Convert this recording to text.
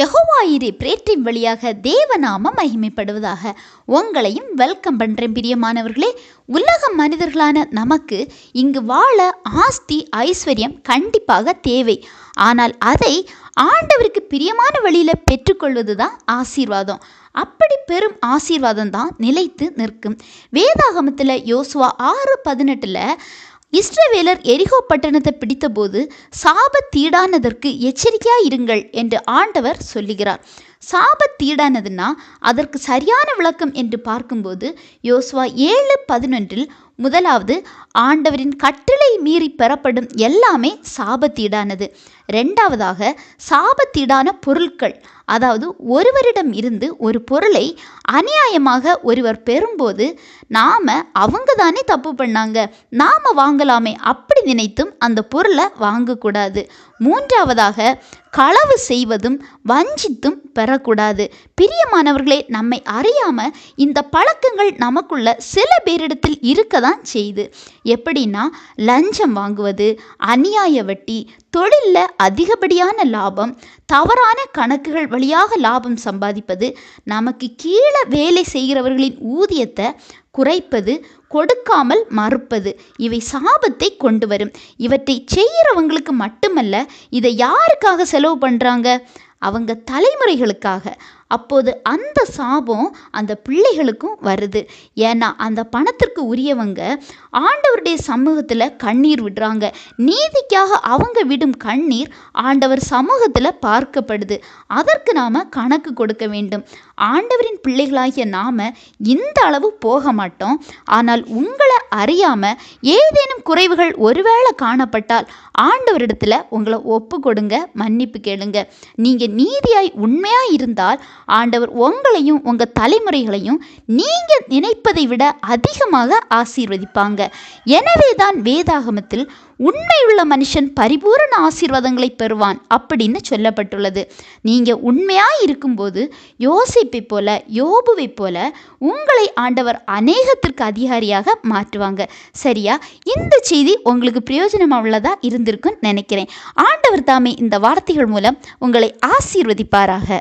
யெகோவாயிரி பிரேற்றின் வழியாக தேவநாம மகிமைப்படுவதாக உங்களையும் வெல்கம் பண்ணுறேன் பிரியமானவர்களே. உலக மனிதர்களான நமக்கு இங்கு வாழ ஆஸ்தி ஐஸ்வர்யம் கண்டிப்பாக தேவை. ஆனால் அதை ஆண்டவருக்கு பிரியமான வழியில் பெற்றுக்கொள்வது தான் ஆசீர்வாதம். அப்படி பெரும் ஆசீர்வாதம் தான் நிலைத்து நிற்கும். வேதாகமத்தில் யோசுவா ஆறு பதினெட்டில் இஸ்ரவேலர் எரிகோ பட்டணத்தை பிடித்தபோது சாபத்தீடானதற்கு எச்சரிக்கையாக இருங்கள் என்று ஆண்டவர் சொல்லுகிறார். சாபத்தீடானதுன்னா அதற்கு சரியான விளக்கம் என்று பார்க்கும்போது யோசுவா ஏழு பதினொன்றில் முதலாவது ஆண்டவரின் கட்டளை மீறி பெறப்படும் எல்லாமே சாபத்தீடானது. ரெண்டாவதாக சாபத்தீடான பொருட்கள் அதாவது ஒருவரிடம் இருந்து ஒரு பொருளை அநியாயமாக ஒருவர் பெறும்போது நாம் அவங்க தானே தப்பு பண்ணாங்க நாம் வாங்கலாமே அப்படி நினைத்தும் அந்த பொருளை வாங்கக்கூடாது. மூன்றாவதாக களவு செய்வதும் வஞ்சித்தும் பெறக்கூடாது. பிரியமானவர்களே நம்மை அறியாமல் இந்த பழக்கங்கள் நமக்குள்ள சில பேரிடத்தில் இருக்கதான் தான் செய்யுது எப்படின்னா லஞ்சம் வாங்குவது அநியாய வட்டி தொழிலில் அதிகப்படியான லாபம் தவறான கணக்குகள் வழியாக லாபம் சம்பாதிப்பது நமக்கு கீழே வேலை செய்கிறவர்களின் ஊதியத்தை குறைப்பது கொடுக்காமல் மறுப்பது இவை சாபத்தை கொண்டு வரும். இவற்றை செய்கிறவங்களுக்கு மட்டுமல்ல இதை யாருக்காக செலவு பண்ணுறாங்க அவங்க தலைமுறைகளுக்காக. அப்போது அந்த சாபம் அந்த பிள்ளைகளுக்கும் வருது. ஏன்னா அந்த பணத்திற்கு உரியவங்க ஆண்டவருடைய சமூகத்தில் கண்ணீர் விடுறாங்க. நீதிக்காக அவங்க விடும் கண்ணீர் ஆண்டவர் சமூகத்தில் பார்க்கப்படுது. அதற்கு நாம் கணக்கு கொடுக்க வேண்டும். ஆண்டவரின் பிள்ளைகளாகிய நாம் இந்த அளவு போக மாட்டோம். ஆனால் உங்களை அறியாமல் ஏதேனும் குறைவுகள் ஒருவேளை காணப்பட்டால் ஆண்டவரிடத்தில் உங்களை ஒப்பு கொடுங்க மன்னிப்பு கேளுங்க. நீங்கள் நீதியாய் உண்மையாக இருந்தால் ஆண்டவர் உங்களையும் உங்கள் தலைமுறைகளையும் நீங்கள் நினைப்பதை விட அதிகமாக ஆசீர்வதிப்பாங்க. எனவே தான் வேதாகமத்தில் உண்மையுள்ள மனுஷன் பரிபூரண ஆசீர்வாதங்களை பெறுவான் அப்படின்னு சொல்லப்பட்டுள்ளது. நீங்கள் உண்மையாக இருக்கும்போது யோசிப்பை போல யோபுவை போல உங்களை ஆண்டவர் அநேகத்திற்கு அதிகாரியாக மாற்றுவாங்க. சரியா? இந்த செய்தி உங்களுக்கு பிரயோஜனமாக உள்ளதாக இருந்திருக்குன்னு நினைக்கிறேன். ஆண்டவர் தாமே இந்த வார்த்தைகள் மூலம் உங்களை ஆசீர்வதிப்பாராக.